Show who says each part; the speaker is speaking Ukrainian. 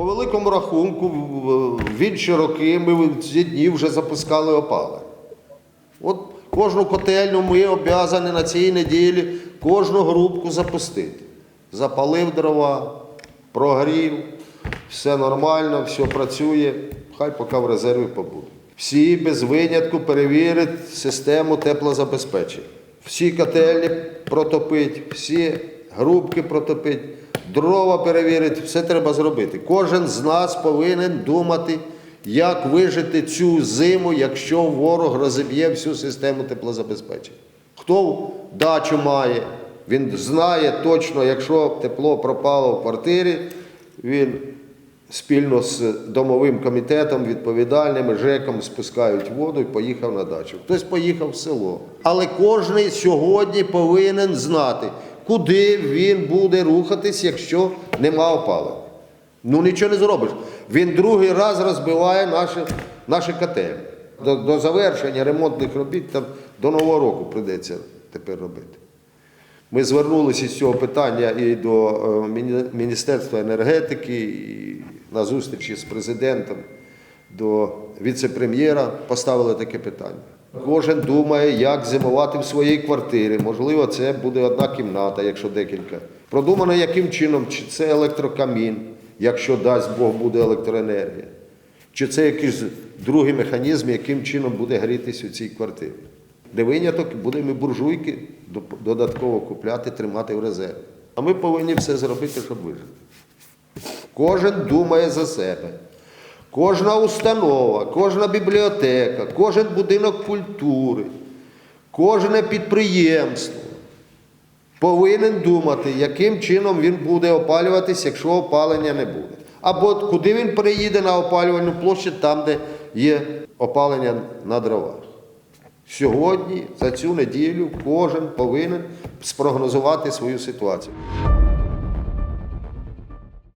Speaker 1: По великому рахунку, в- інші роки ми в ці дні вже запускали опалення. От кожну котельню ми обов'язані на цій неділі кожну грубку запустити. Запалив дрова, прогрів, все нормально, все працює, хай поки в резерві побуде. Всі без винятку перевірять систему теплозабезпечення. Всі котельні протопить, всі грубки протопить, дрова перевірить, все треба зробити. Кожен з нас повинен думати, як вижити цю зиму, якщо ворог розіб'є всю систему теплозабезпечення. Хто дачу має, він знає точно, якщо тепло пропало в квартирі, він спільно з домовим комітетом, відповідальними ЖЕКом спускають воду і поїхав на дачу. Хтось поїхав в село. Але кожен сьогодні повинен знати, куди він буде рухатись, якщо нема опалення. Ну нічого не зробиш. Він другий раз розбиває наші, наші котельні. До, до завершення ремонтних робіт там до Нового року прийдеться тепер робити. Ми звернулися з цього питання і до е, Міністерства енергетики, і на зустрічі з президентом, до віце-прем'єра поставили таке питання. Кожен думає, як зимувати в своїй квартирі. Можливо, це буде одна кімната, якщо декілька. Продумано, яким чином, чи це електрокамін, якщо дасть Бог буде електроенергія, чи це якийсь другий механізм, яким чином буде грітись у цій квартирі. Не виняток, будемо і буржуйки додатково купляти, тримати в резерві. А ми повинні все зробити, щоб вижити. Кожен думає за себе. Кожна установа, кожна бібліотека, кожен будинок культури, кожне підприємство повинен думати, яким чином він буде опалюватись, якщо опалення не буде. Або куди він переїде на опалювальну площу, там, де є опалення на дровах. Сьогодні, за цю неділю, кожен повинен спрогнозувати свою ситуацію.